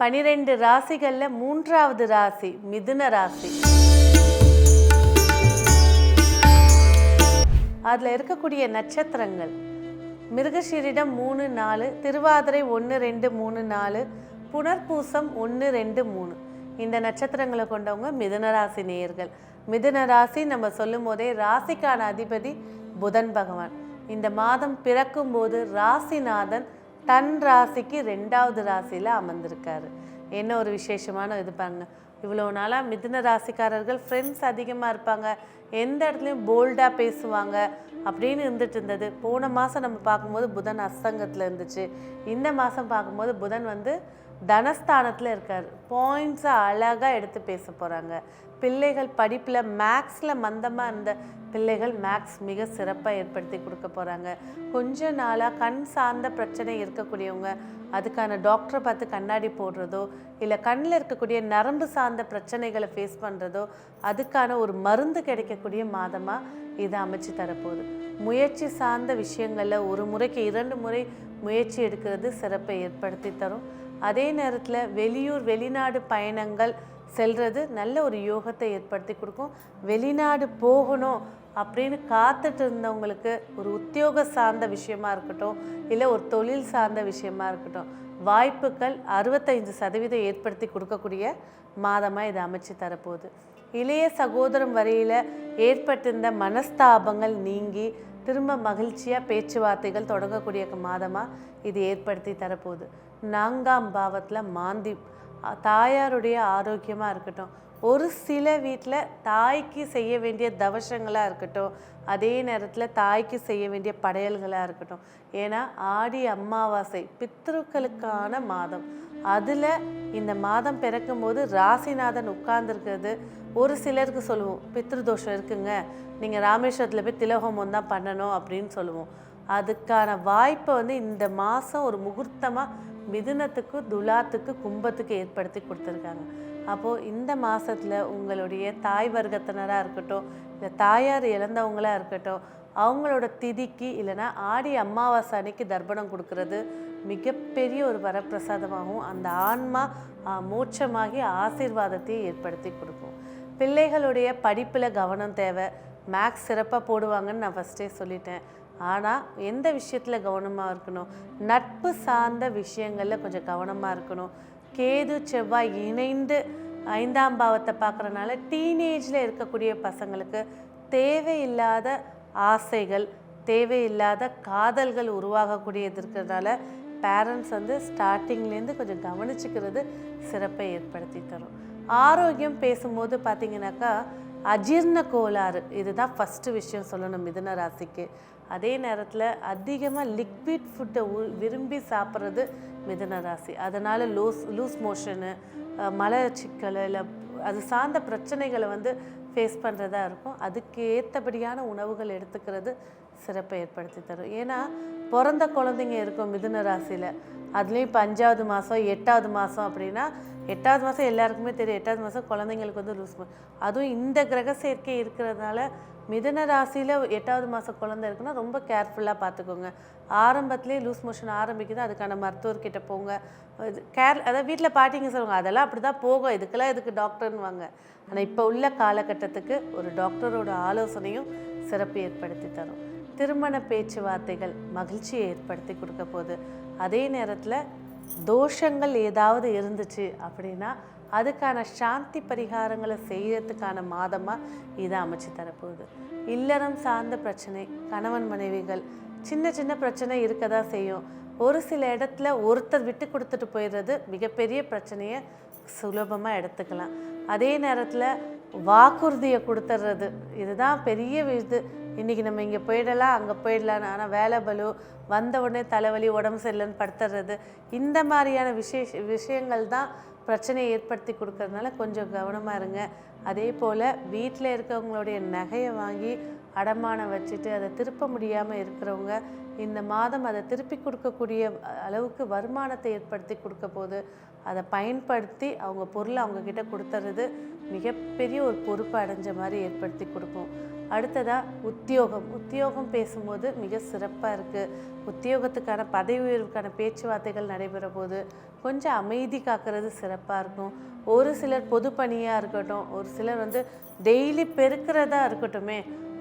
பனிரெண்டு ராசிகளில் மூன்றாவது ராசி மிதுன ராசி. அதில் இருக்கக்கூடிய நட்சத்திரங்கள். மிருகஷீரிடம் மூணு நாலு திருவாதிரை ஒன்று ரெண்டு மூணு நாலு புனர்பூசம் ஒன்று ரெண்டு மூணு. இந்த நட்சத்திரங்களை கொண்டவங்க மிதுன ராசி நேயர்கள். மிதுன ராசி நம்ம சொல்லும் போதே ராசிக்கான அதிபதி புதன் பகவான். இந்த மாதம் பிறக்கும்போது ராசிநாதன் தன் ராசிக்கு ரெண்டாவது ராசியில் அமர்ந்திருக்காரு. என்ன ஒரு விசேஷமான இது பாருங்க. இவ்வளோ நாளாக மிதுன ராசிக்காரர்கள் ஃப்ரெண்ட்ஸ் அதிகமாக இருப்பாங்க. எந்த இடத்துலையும் போல்டாக பேசுவாங்க. அப்படின்னு இருந்துட்டு இருந்தது போன மாதம் நம்ம பார்க்கும்போது புதன் அஸ்தங்கத்தில் இருந்துச்சு. இந்த மாதம் பார்க்கும்போது புதன் வந்து தனஸ்தானத்தில் இருக்கார். பாயிண்ட்ஸை அழகாக எடுத்து பேச போகிறாங்க பிள்ளைகள் படிப்பில் மேக்ஸில் மந்தமாக இருந்த பிள்ளைகள் மேக்ஸ் மிக சிறப்பாக ஏற்படுத்தி கொடுக்க போகிறாங்க கொஞ்ச நாளாக கண் சார்ந்த பிரச்சனை இருக்கக்கூடியவங்க அதுக்கான டாக்டரை பார்த்து கண்ணாடி போடுறதோ இல்லை கண்ணில் இருக்கக்கூடிய நரம்பு சார்ந்த பிரச்சனைகளை ஃபேஸ் பண்ணுறதோ அதுக்கான ஒரு மருந்து கிடைக்கக்கூடிய மாதமாக இதை அமைச்சு தரப்போகுது. முயற்சி சார்ந்த விஷயங்களில் ஒரு முறைக்கு இரண்டு முறை முயற்சி எடுக்கிறது சிறப்பை ஏற்படுத்தி தரும். அதே நேரத்தில் வெளியூர் வெளிநாடு பயணங்கள் செல்வது நல்ல ஒரு யோகத்தை ஏற்படுத்தி கொடுக்கும். வெளிநாடு போகணும் அப்படின்னு காத்துட்டு இருந்தவங்களுக்கு ஒரு உத்தியோக சார்ந்த விஷயமா இருக்கட்டும் இல்லை ஒரு தொழில் சார்ந்த விஷயமா இருக்கட்டும் வாய்ப்புகள் அறுபத்தைந்து சதவீதம் ஏற்படுத்தி கொடுக்கக்கூடிய மாதமாக இதை அமைச்சு தரப்போகுது. இளைய சகோதரம் வரையில் ஏற்பட்டிருந்த மனஸ்தாபங்கள் நீங்கி திரும்ப மகிழ்ச்சியாக பேச்சுவார்த்தைகள் தொடங்கக்கூடிய மாதமாக இது ஏற்படுத்தி தரப்போகுது. நான்காம் பாவத்தில் மாந்தி தாயாருடைய ஆரோக்கியமாக இருக்கட்டும் ஒரு சில வீட்டில் தாய்க்கு செய்ய வேண்டிய தவசங்களாக இருக்கட்டும் அதே நேரத்தில் தாய்க்கு செய்ய வேண்டிய படையல்களாக இருக்கட்டும். ஏன்னா ஆடி அமாவாசை பித்ருக்களுக்கான மாதம். அதில் இந்த மாதம் பிறக்கும் போது ராசிநாதன் உட்கார்ந்துருக்கிறது. ஒரு சிலருக்கு சொல்லுவோம் பித்ருதோஷம் இருக்குங்க. நீங்கள் ராமேஸ்வரத்தில் போய் திலகோமம் தான் பண்ணணும் அப்படின்னு சொல்லுவோம். அதுக்கான வாய்ப்பை வந்து இந்த மாதம் ஒரு முகூர்த்தமாக மிதுனத்துக்கு துலாத்துக்கு கும்பத்துக்கு ஏற்படுத்தி கொடுத்துருக்காங்க. அப்போது இந்த மாதத்தில் உங்களுடைய தாய் வர்க்கத்தினராக இருக்கட்டும் இல்லை தாயார் இழந்தவங்களாக இருக்கட்டும் அவங்களோட திதிக்கு இல்லைன்னா ஆடி அமாவாசை அன்னைக்கு தர்ப்பணம் கொடுக்கறது. மிகப்பெரிய ஒரு வரப்பிரசாதமாகவும் அந்த ஆன்மா மோட்சமாகி ஆசீர்வாதத்தை ஏற்படுத்தி கொடுக்கும். பிள்ளைகளுடைய படிப்பில் கவனம் தேவை. மேக்ஸ் சிறப்பாக போடுவாங்கன்னு நான் ஃபஸ்ட்டே சொல்லிட்டேன். ஆனால் எந்த விஷயத்தில் கவனமாக இருக்கணும்? நட்பு சார்ந்த விஷயங்களில் கொஞ்சம் கவனமாக இருக்கணும். கேது செவ்வாய் இணைந்து ஐந்தாம் பாவத்தை பார்க்குறனால டீனேஜில் இருக்கக்கூடிய பசங்களுக்கு தேவையில்லாத ஆசைகள் தேவையில்லாத காதல்கள் உருவாகக்கூடியது இருக்கிறதுனால பேரண்ட்ஸ் வந்து ஸ்டார்டிங்லேருந்து கொஞ்சம் கவனிச்சுக்கிறது சிறப்பை ஏற்படுத்தி தரும். ஆரோக்கியம் பேசும்போது பார்த்தீங்கன்னாக்கா அஜீர்ண கோளாறு இதுதான் ஃபஸ்ட்டு விஷயம் சொல்லணும் மிதுன ராசிக்கு. அதே நேரத்தில் அதிகமாக லிக்விட் ஃபுட்டை விரும்பி சாப்பிட்றது மிதுன ராசி. அதனால் லூஸ் லூஸ் மோஷனு மலச்சிக்கல் இல்லை அது சார்ந்த பிரச்சனைகளை வந்து ஃபேஸ் பண்ணுறதா இருக்கும். அதுக்கு ஏற்றபடியான உணவுகள் எடுத்துக்கிறது சிறப்பை ஏற்படுத்தி தரும். ஏன்னா பிறந்த குழந்தைங்க இருக்கும் மிதுன ராசியில். அதுலேயும் இப்போ அஞ்சாவது மாதம் எட்டாவது மாதம் அப்படின்னா எட்டாவது மாதம் எல்லாருக்குமே தெரியும். எட்டாவது மாதம் குழந்தைங்களுக்கு வந்து லூஸ் அதுவும் இந்த கிரக சேர்க்கை இருக்கிறதுனால மிதன ராசியில் எட்டாவது மாதம் குழந்தை இருக்குன்னா ரொம்ப கேர்ஃபுல்லாக பார்த்துக்கோங்க ஆரம்பத்திலே லூஸ் மோஷன் ஆரம்பிக்குது அதுக்கான மருத்துவர்கிட்ட போங்க. கேர் அதாவது வீட்டில் பாட்டிங்க சொல்லுவாங்க அதெல்லாம் அப்படி தான் போகும். இதுக்கெல்லாம் இதுக்கு டாக்டர்னுவாங்க ஆனால் இப்போ உள்ள காலகட்டத்துக்கு ஒரு டாக்டரோட ஆலோசனையும் சிறப்பு ஏற்படுத்தி தரும். திருமண பேச்சுவார்த்தைகள் மகிழ்ச்சியை ஏற்படுத்தி கொடுக்க போகுது. அதே நேரத்தில் தோஷங்கள் ஏதாவது இருந்துச்சு அப்படின்னா அதுக்கான சாந்தி பரிகாரங்களை செய்யறதுக்கான மாதமாக இதை அமைச்சு தரப்போகுது. இல்லறம் சார்ந்த பிரச்சனை கணவன் மனைவிகள் சின்ன சின்ன பிரச்சனை இருக்க தான் செய்யும். ஒரு சில இடத்துல ஒருத்தர் விட்டு கொடுத்துட்டு போயிடுறது மிகப்பெரிய பிரச்சனையை சுலபமாக எடுத்துக்கலாம். அதே நேரத்தில் வாக்குறுதியை கொடுத்துட்றது இதுதான் பெரிய இது. இன்றைக்கி நம்ம இங்கே போயிடலாம் அங்கே போயிடலான்னு ஆனால் வேலை பலு வந்த உடனே தலைவலி உடம்பு சரியில்லைன்னு படுத்துறது இந்த மாதிரியான விசேஷ விஷயங்கள் தான் பிரச்சனையை ஏற்படுத்தி கொடுக்கறதுனால கொஞ்சம் கவனமாக இருங்க. அதே போல் வீட்டில் இருக்கிறவங்களுடைய நகையை வாங்கி அடமானம் வச்சுட்டு அதை திருப்ப முடியாமல் இருக்கிறவங்க இந்த மாதம் அதை திருப்பி கொடுக்கக்கூடிய அளவுக்கு வருமானத்தை ஏற்படுத்தி கொடுக்க போது அதை பயன்படுத்தி அவங்க பொருளை அவங்கக்கிட்ட கொடுத்துறது மிகப்பெரிய ஒரு பொறுப்பை அடைஞ்ச மாதிரி ஏற்படுத்தி கொடுப்போம் அடுத்ததாக உத்தியோகம். உத்தியோகம் பேசும்போது மிக சிறப்பாக இருக்குது உத்தியோகத்துக்கான பதவி உயர்வுக்கான பேச்சுவார்த்தைகள் நடைபெற போது கொஞ்சம் அமைதி காக்கிறது சிறப்பாக இருக்கும். ஒரு சிலர் பொதுப்பணியாக இருக்கட்டும் ஒரு சிலர் வந்து டெய்லி பெருக்கிறதா இருக்கட்டுமே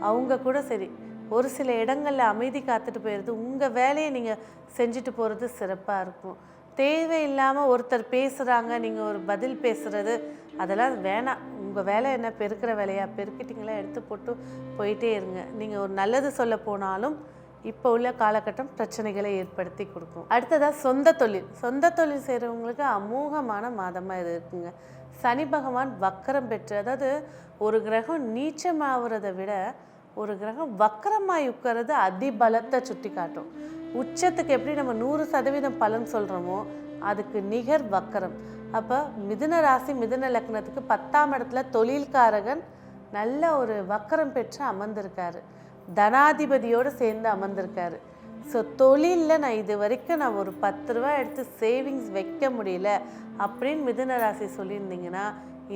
அவங்க கூட சரி. ஒரு சில இடங்களில் அமைதி காத்துட்டு போயிடுது உங்கள் வேலையை நீங்கள் செஞ்சுட்டு போகிறது சிறப்பாக இருக்கும். தேவையில்லாமல் ஒருத்தர் பேசுகிறாங்க நீங்கள் ஒரு பதில் பேசுகிறது அதெல்லாம் வேணாம். உங்கள் வேலை என்ன? பெருக்கிற வேலையாக பெருக்கிட்டிங்களா? எடுத்து போட்டு போயிட்டே இருங்க. நீங்கள் ஒரு நல்லது சொல்ல போனாலும் இப்போ உள்ள காலகட்டம் பிரச்சனைகளை ஏற்படுத்தி கொடுக்கும். அடுத்ததாக சொந்த தொழில். சொந்த தொழில் செய்கிறவங்களுக்கு அமோகமான மாதமாக இது இருக்குங்க. சனி பகவான் வக்கரம் பெற்று அதாவது ஒரு கிரகம் நீச்சமாகிறத விட ஒரு கிரகம் வக்கரமாக உட்கறது அதிபலத்தை சுட்டி காட்டும் உச்சத்துக்கு எப்படி நம்ம நூறு சதவீதம் பலன் சொல்கிறோமோ அதுக்கு நிகர் வக்கரம். அப்போ மிதுன ராசி மிதுன லக்னத்துக்கு பத்தாம் இடத்துல தொழில்காரகன் நல்ல ஒரு வக்கரம் பெற்று அமர்ந்திருக்காரு. தனாதிபதியோடு சேர்ந்து அமர்ந்திருக்காரு. ஸோ தொழிலில் நான் இது வரைக்கும் நான் ஒரு பத்து ரூபா எடுத்து சேவிங்ஸ் வைக்க முடியல அப்படின்னு மிதுன ராசி சொல்லியிருந்தீங்கன்னா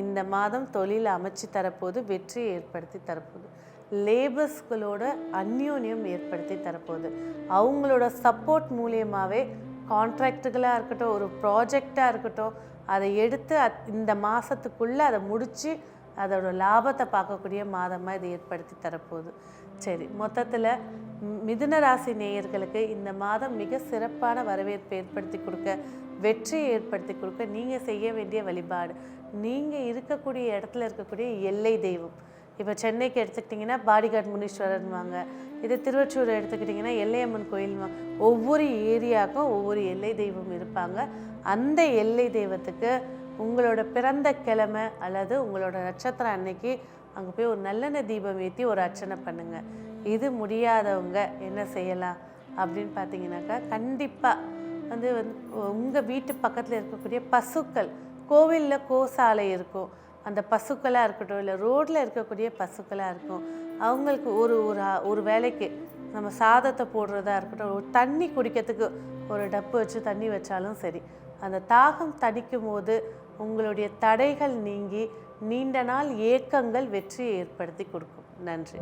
இந்த மாதம் தொழில் அமைச்சு தரப்போது வெற்றியை ஏற்படுத்தி தரப்போகுது லேபர்ஸ்களோட அந்யோன்யம் ஏற்படுத்தி தரப்போகுது. அவங்களோட சப்போர்ட் மூலியமாகவே கான்ட்ராக்டுகளாக இருக்கட்டும் ஒரு ப்ராஜெக்டாக இருக்கட்டும் அதை எடுத்து அத்- இந்த மாதத்துக்குள்ளே அதை முடித்து அதோட லாபத்தை பார்க்கக்கூடிய மாதமாக இது ஏற்படுத்தி தரப்போகுது. சரி மொத்தத்தில் மிதுன ராசி நேயர்களுக்கு இந்த மாதம் மிக சிறப்பான வரவேற்பு ஏற்படுத்தி கொடுக்க வெற்றியை ஏற்படுத்தி கொடுக்க நீங்கள் செய்ய வேண்டிய வழிபாடு. நீங்கள் இருக்கக்கூடிய இடத்துல இருக்கக்கூடிய எல்லை தெய்வம். இப்போ சென்னைக்கு எடுத்துக்கிட்டிங்கன்னா பாடிகாட் முனீஸ்வரன்வாங்க இது திருவொற்றூர் எடுத்துக்கிட்டிங்கன்னா எல்லையம்மன் கோயில் ஒவ்வொரு ஏரியாவுக்கும் ஒவ்வொரு எல்லை தெய்வம் இருப்பாங்க. அந்த எல்லை தெய்வத்துக்கு உங்களோட பிறந்த கிழமை அல்லது உங்களோட நட்சத்திரம் அன்னைக்கு அங்கே போய் ஒரு நல்லெண்ணெய் தீபம் ஏற்றி ஒரு அர்ச்சனை பண்ணுங்கள் இது முடியாதவங்க என்ன செய்யலாம் அப்படின்னு பார்த்தீங்கன்னாக்கா கண்டிப்பாக வந்து வந்து உங்கள் வீட்டு பக்கத்தில் இருக்கக்கூடிய பசுக்கள் கோவிலில் கோசாலை இருக்கும். அந்த பசுக்களாக இருக்கட்டும் இல்லை ரோட்டில் இருக்கக்கூடிய பசுக்களாக இருக்கும் அவங்களுக்கு ஒரு ஒரு ஒரு வேலைக்கு நம்ம சாதத்தை போடுறதா இருக்கட்டும் ஒரு தண்ணி குடிக்கிறதுக்கு ஒரு டப்பு வச்சு தண்ணி வச்சாலும் சரி அந்த தாகம் தணிக்கும் போது உங்களுடைய தடைகள் நீங்கி நீண்ட நாள் ஏக்கங்கள் வெற்றியை ஏற்படுத்தி கொடுக்கும். நன்றி.